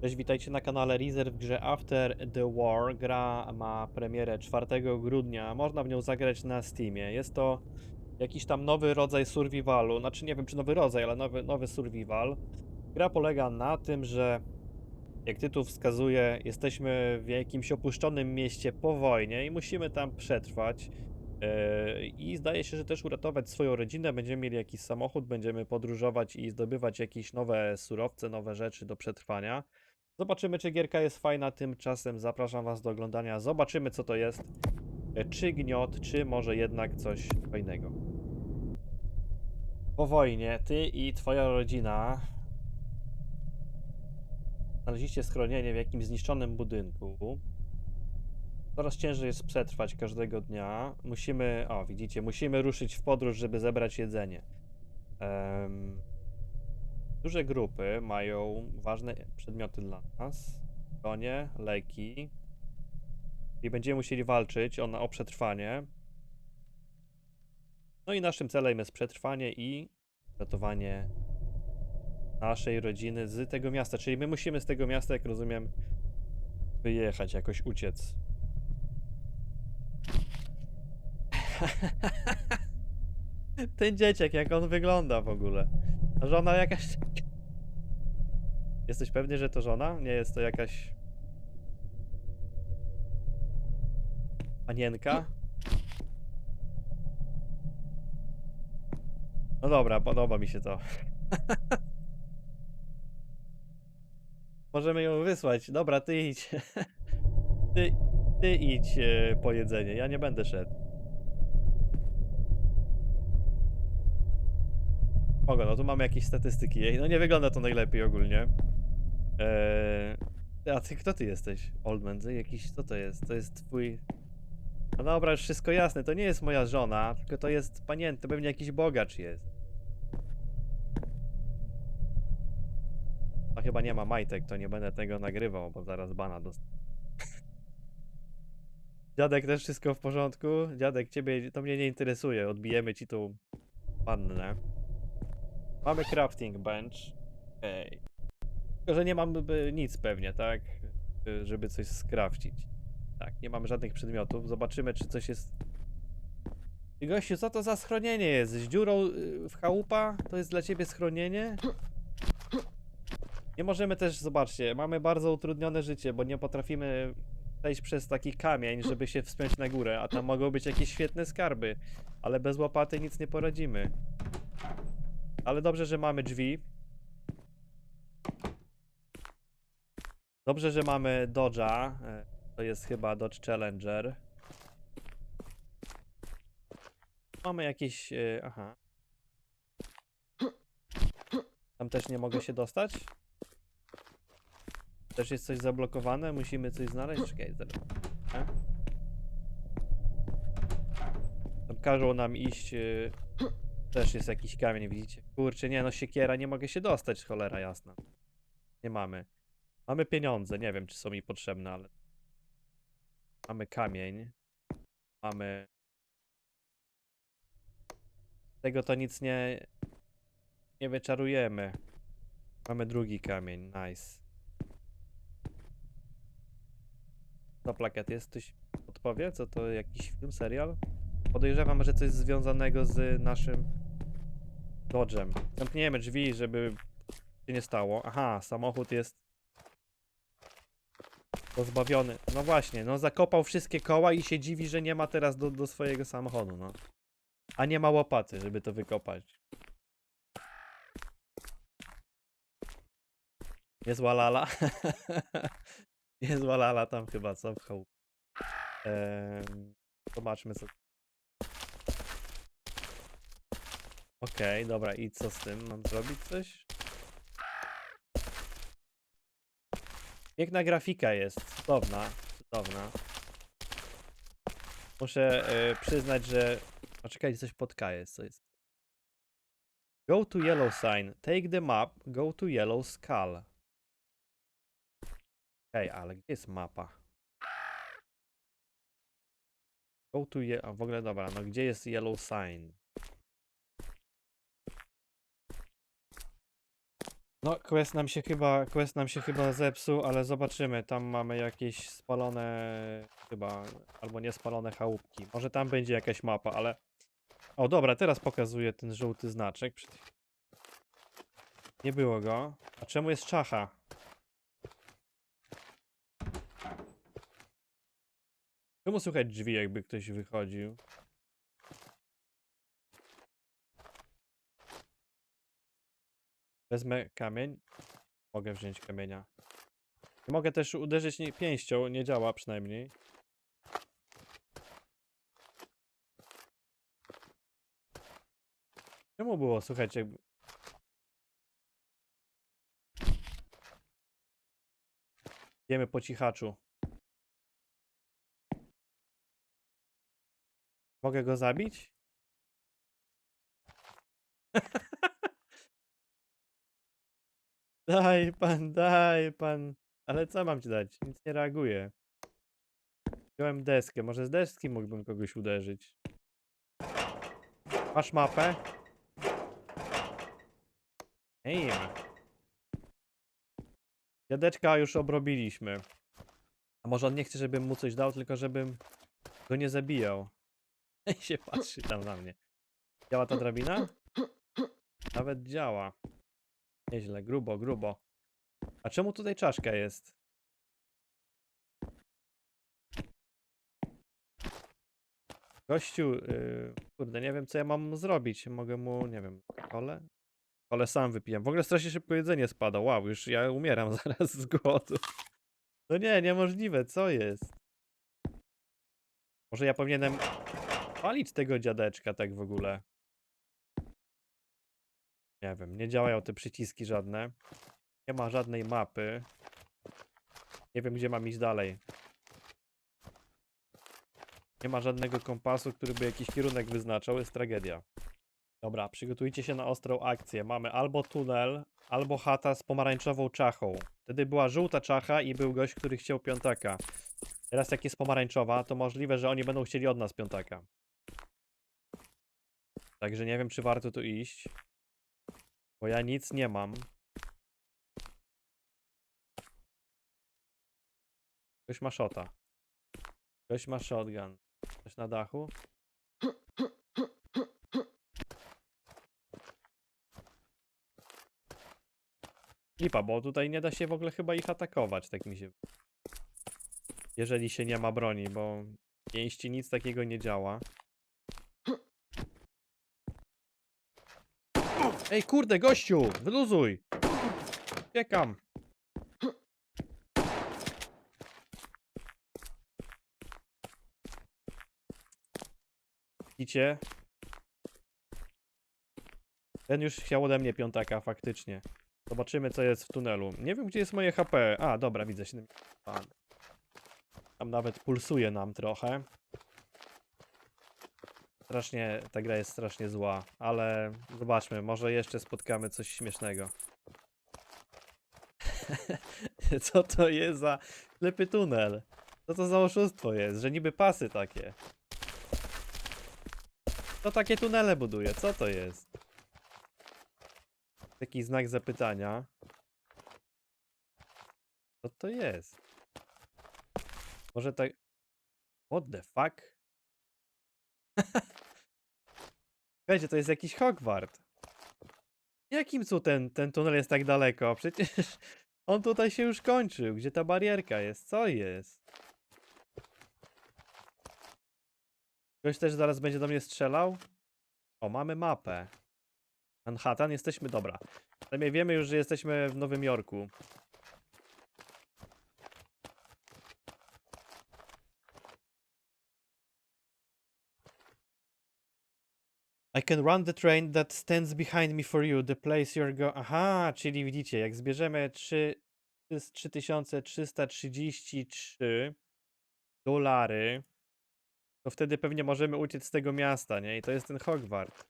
Cześć, witajcie na kanale Reserve w grze After the War. Gra ma premierę 4 grudnia. Można w nią zagrać na Steamie. Jest to jakiś tam nowy rodzaj survivalu. Znaczy nie wiem czy nowy rodzaj, ale nowy, nowy survival. Gra polega na tym, że jak tytuł wskazuje, jesteśmy w jakimś opuszczonym mieście po wojnie i musimy tam przetrwać. Yy, I zdaje się, że też uratować swoją rodzinę. Będziemy mieli jakiś samochód, będziemy podróżować i zdobywać jakieś nowe surowce, nowe rzeczy do przetrwania. Zobaczymy, czy gierka jest fajna. Tymczasem zapraszam Was do oglądania. Zobaczymy, co to jest. E, Czy gniot, czy może jednak coś fajnego. Po wojnie Ty i Twoja rodzina znaleźliście schronienie w jakimś zniszczonym budynku. Coraz ciężej jest przetrwać każdego dnia. Musimy, o widzicie, musimy ruszyć w podróż, żeby zebrać jedzenie. Em, duże grupy mają ważne przedmioty dla nas. Bronie, leki. I będziemy musieli walczyć o, o przetrwanie. No i naszym celem jest przetrwanie i ratowanie naszej rodziny z tego miasta. Czyli my musimy z tego miasta, jak rozumiem, wyjechać, jakoś uciec. Ten dzieciak, jak on wygląda w ogóle. A żona jakaś. Jesteś pewny, że to żona? Nie jest to jakaś. Panienka? No dobra, podoba mi się to. Możemy ją wysłać. Dobra, ty idź. Ty, ty idź e, po jedzenie. Ja nie będę szedł. Ogo, no tu mamy jakieś statystyki. Jej, no nie wygląda to najlepiej ogólnie. Eee, a ty kto ty jesteś? Oldman, ty jakiś, co to jest? To jest twój... No dobra, już wszystko jasne, to nie jest moja żona, tylko to jest panienka, to pewnie jakiś bogacz jest. A chyba nie ma majtek, to nie będę tego nagrywał, bo zaraz bana dostanę. Dziadek też wszystko w porządku? Dziadek, ciebie to mnie nie interesuje, odbijemy ci tą pannę. Mamy crafting bench. Okej. Tylko, że nie mamy nic pewnie, tak? Żeby coś skrafcić. Tak, nie mamy żadnych przedmiotów. Zobaczymy, czy coś jest... Gościu, co to za schronienie jest? Z dziurą y, w chałupa? To jest dla ciebie schronienie? Nie możemy też, zobaczcie, mamy bardzo utrudnione życie, bo nie potrafimy przejść przez taki kamień, żeby się wspiąć na górę, a tam mogą być jakieś świetne skarby, ale bez łopaty nic nie poradzimy. Ale dobrze, że mamy drzwi. Dobrze, że mamy Dodge'a. e, To jest chyba Dodge Challenger. Mamy jakieś... e, Aha. Tam też nie mogę się dostać? Też jest coś zablokowane? Musimy coś znaleźć? Czekaj, zaraz. E? Każą nam iść... Też jest jakiś kamień, widzicie? Kurczę, nie no, siekiera, nie mogę się dostać, cholera jasna. Nie mamy. Mamy pieniądze, nie wiem, czy są mi potrzebne, ale... Mamy kamień. Mamy... Tego to nic nie... Nie wyczarujemy. Mamy drugi kamień, nice. To plakiet jest? Ktoś podpowie? Co to jakiś film, serial? Podejrzewam, że coś związanego z naszym Dodge'em. Zamkniemy drzwi, żeby się nie stało. Aha, samochód jest pozbawiony. No właśnie, no zakopał wszystkie koła i się dziwi, że nie ma teraz do, do swojego samochodu, no. A nie ma łopaty, żeby to wykopać. Niezła lala. Niezła lala tam chyba, co w. Ehm, zobaczmy co Okej, dobra, i co z tym? Mam zrobić coś? Piękna grafika jest, cudowna, cudowna. Muszę e, przyznać, że... O, czekajcie, coś pod jest, co jest? Go to yellow sign. Take the map. Go to yellow skull. Okej, ale gdzie jest mapa? Go to ye... A w ogóle dobra, no gdzie jest yellow sign? No, quest nam się chyba, quest nam się chyba zepsuł, ale zobaczymy. Tam mamy jakieś spalone, chyba, albo niespalone chałupki. Może tam będzie jakaś mapa, ale... O, dobra, teraz pokazuje ten żółty znaczek. Nie było go. A czemu jest czacha? Czemu słychać drzwi, jakby ktoś wychodził? Wezmę kamień. Mogę wziąć kamienia. Mogę też uderzyć nie- pięścią, nie działa przynajmniej. Czemu było słychać jakby... Idziemy po cichaczu. Mogę go zabić? Daj pan, daj pan. Ale co mam ci dać? Nic nie reaguje. Wziąłem deskę. Może z deski mógłbym kogoś uderzyć. Masz mapę? Ej. Dziadeczka już obrobiliśmy. A może on nie chce, żebym mu coś dał, tylko żebym go nie zabijał. I się patrzy tam na mnie. Działa ta drabina? Nawet działa. Nieźle, grubo, grubo. A czemu tutaj czaszka jest? Gościu, yy, kurde, nie wiem co ja mam zrobić. Mogę mu, nie wiem, kole? Kole sam wypiję. W ogóle strasznie szybko jedzenie spada. Wow, już ja umieram zaraz z głodu. No nie, niemożliwe, co jest? Może ja powinienem palić tego dziadeczka tak w ogóle. Nie wiem, nie działają te przyciski żadne. Nie ma żadnej mapy. Nie wiem, gdzie mam iść dalej. Nie ma żadnego kompasu, który by jakiś kierunek wyznaczał. Jest tragedia. Dobra, przygotujcie się na ostrą akcję. Mamy albo tunel, albo chata z pomarańczową czachą. Wtedy była żółta czacha i był gość, który chciał piątaka. Teraz jak jest pomarańczowa, to możliwe, że oni będą chcieli od nas piątaka. Także nie wiem, czy warto tu iść. Bo ja nic nie mam. Ktoś ma shota. Ktoś ma shotgun. Ktoś na dachu? Lipa, bo tutaj nie da się w ogóle chyba ich atakować, tak mi się... Jeżeli się nie ma broni, bo pięści nic takiego nie działa. Ej, kurde, gościu! Wyluzuj! Uciekam! Widzicie? Ten już chciał ode mnie piątaka, faktycznie. Zobaczymy, co jest w tunelu. Nie wiem, gdzie jest moje HP. A, dobra, widzę. 7... A, Tam nawet pulsuje nam trochę. Strasznie, ta gra jest strasznie zła, ale zobaczmy, może jeszcze spotkamy coś śmiesznego. Co to jest za ślepy tunel? Co to za oszustwo jest, że niby pasy takie? Kto takie tunele buduje? Co to jest? Taki znak zapytania. Co to jest? Może tak... What the fuck? Słuchajcie, to jest jakiś Hogwart. Jakim cudem ten tunel jest tak daleko? Przecież on tutaj się już kończył. Gdzie ta barierka jest? Co jest? Ktoś też zaraz będzie do mnie strzelał? O, mamy mapę. Manhattan, jesteśmy, dobra. Wiemy już, że jesteśmy w Nowym Jorku. I can run the train that stands behind me for you. The place you're go... Aha, czyli widzicie, jak zbierzemy 3, 3333 dolary, to wtedy pewnie możemy uciec z tego miasta, nie? I to jest ten Hogwart.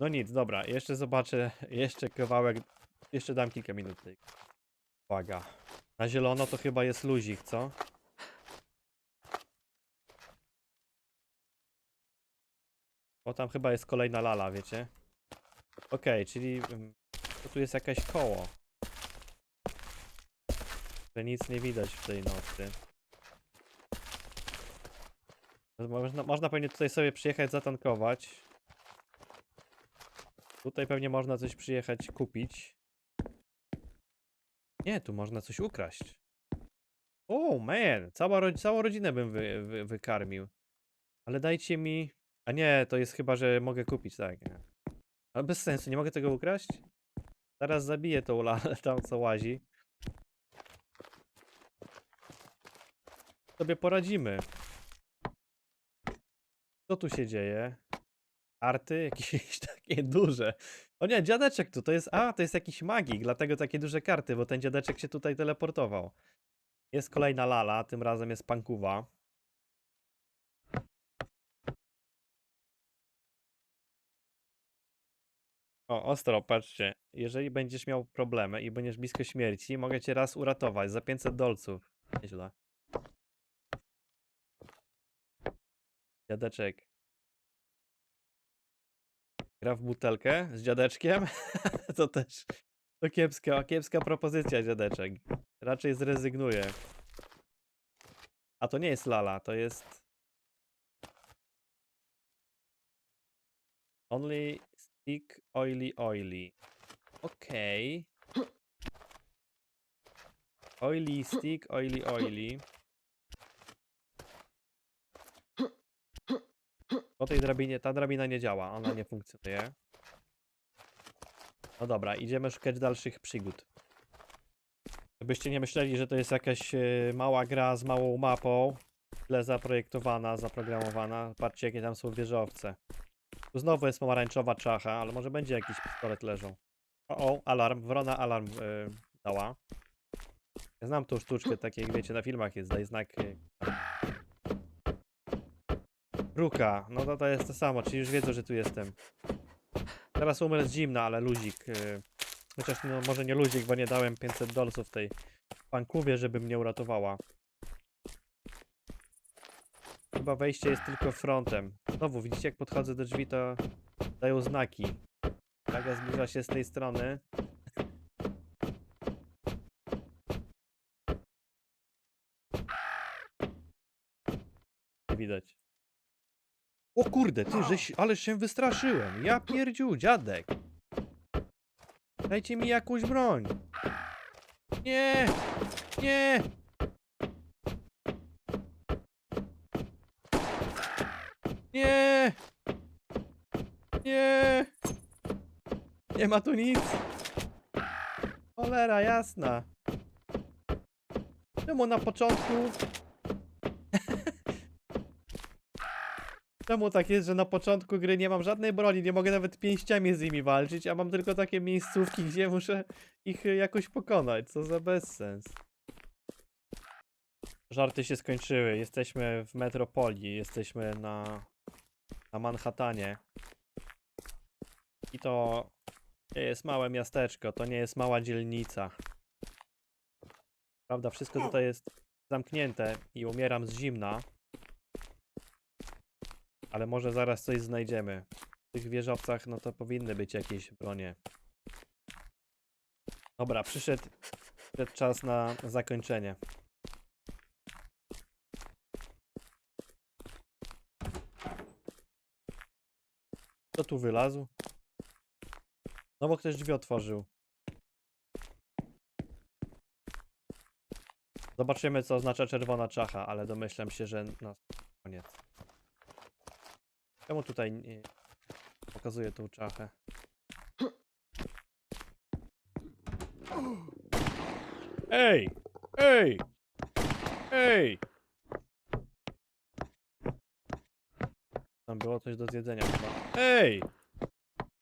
No nic, dobra, jeszcze zobaczę, jeszcze kawałek, jeszcze dam kilka minut. Uwaga. Na zielono to chyba jest luzik, co? O, tam chyba jest kolejna lala, wiecie? Okej, czyli mm, To tu jest jakaś koło. Że nic nie widać w tej nocy. Można, można pewnie tutaj sobie przyjechać zatankować. Tutaj pewnie można coś przyjechać kupić. Nie, tu można coś ukraść. O, man! Cała, całą rodzinę bym wy wy wykarmił. Ale dajcie mi... A nie, to jest chyba, że mogę kupić, tak. Ale bez sensu, nie mogę tego ukraść? Zaraz zabiję tą lalę tam, co łazi. Sobie poradzimy. Co tu się dzieje? Arty jakieś takie duże. O nie, dziadeczek tu, to jest, a, to jest jakiś magik, dlatego takie duże karty, bo ten dziadeczek się tutaj teleportował. Jest kolejna lala, tym razem jest pankuwa. O, ostro, patrzcie. Jeżeli będziesz miał problemy i będziesz blisko śmierci, mogę cię raz uratować za 500 dolców. Nieźle. Dziadeczek. Gra w butelkę z dziadeczkiem? to też to kiepska, kiepska propozycja, dziadeczek. Raczej zrezygnuję. A to nie jest lala, to jest... Only stick oily oily. Okej. Oily stick oily oily. Po tej drabinie, ta drabina nie działa, ona nie funkcjonuje. No dobra, idziemy szukać dalszych przygód. Żebyście nie myśleli, że to jest jakaś e, mała gra z małą mapą, źle zaprojektowana, zaprogramowana. Patrzcie, jakie tam są wieżowce. Tu znowu jest pomarańczowa czacha, ale może będzie jakiś pistolet leżą. O, o alarm, wrona alarm e, dała. Ja znam tą sztuczkę, takie jak wiecie, na filmach jest, daj znak. e, Ruka, no to to jest to samo, czyli już wiedzą, że tu jestem. Teraz umrę z zimna, ale luzik. y, Chociaż no, może nie luzik, bo nie dałem 500 dolców tej pankówie, żeby mnie uratowała. Chyba wejście jest tylko frontem. Znowu, widzicie jak podchodzę do drzwi, to dają znaki. Plaga zbliża się z tej strony. Nie widać. O kurde, ty, żeś, ale się wystraszyłem. Ja pierdziu, dziadek. Dajcie mi jakąś broń. Nie, nie. Nie. Nie. Nie ma tu nic. Cholera jasna. Czemu na początku Czemu tak jest, że na początku gry nie mam żadnej broni, nie mogę nawet pięściami z nimi walczyć, a mam tylko takie miejscówki, gdzie muszę ich y, jakoś pokonać? Co za bezsens. Żarty się skończyły. Jesteśmy w metropolii, jesteśmy na, na Manhattanie. I to jest małe miasteczko, to nie jest mała dzielnica. Prawda, wszystko tutaj jest zamknięte i umieram z zimna. Ale może zaraz coś znajdziemy. W tych wieżowcach, no to powinny być jakieś bronie. Dobra, przyszedł, przyszedł czas na zakończenie. Kto tu wylazł? Znowu ktoś drzwi otworzył. Zobaczymy, co oznacza czerwona czacha, ale domyślam się, że na koniec. Czemu tutaj nie pokazuje tą czachę? Ej! Ej! Ej! Tam było coś do zjedzenia chyba. Ej!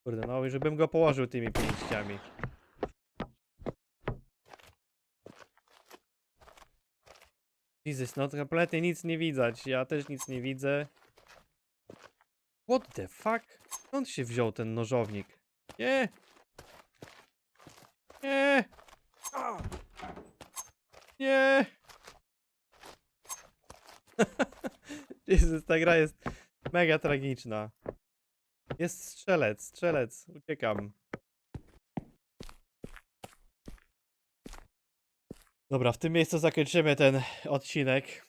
Kurde, no i żebym go położył tymi pięściami. Jezus, no kompletnie nic nie widać. Ja też nic nie widzę. What the fuck? Skąd się wziął ten nożownik? Nie! Nie! Nie! Jezus, ta gra jest mega tragiczna. Jest strzelec, strzelec. Uciekam. Dobra, w tym miejscu zakończymy ten odcinek.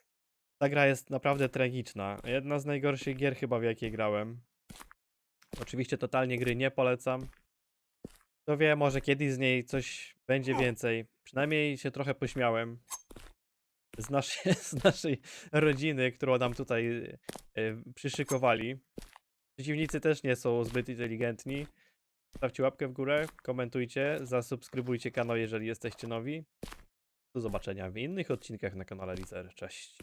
Ta gra jest naprawdę tragiczna. Jedna z najgorszych gier chyba w jakiej grałem. Oczywiście totalnie gry nie polecam. Kto wie, może kiedyś z niej coś będzie więcej. Przynajmniej się trochę pośmiałem. Z naszej, z naszej rodziny, którą nam tutaj y, przyszykowali. Przeciwnicy też nie są zbyt inteligentni. Stawcie łapkę w górę, komentujcie, zasubskrybujcie kanał, jeżeli jesteście nowi. Do zobaczenia w innych odcinkach na kanale Lizer. Cześć.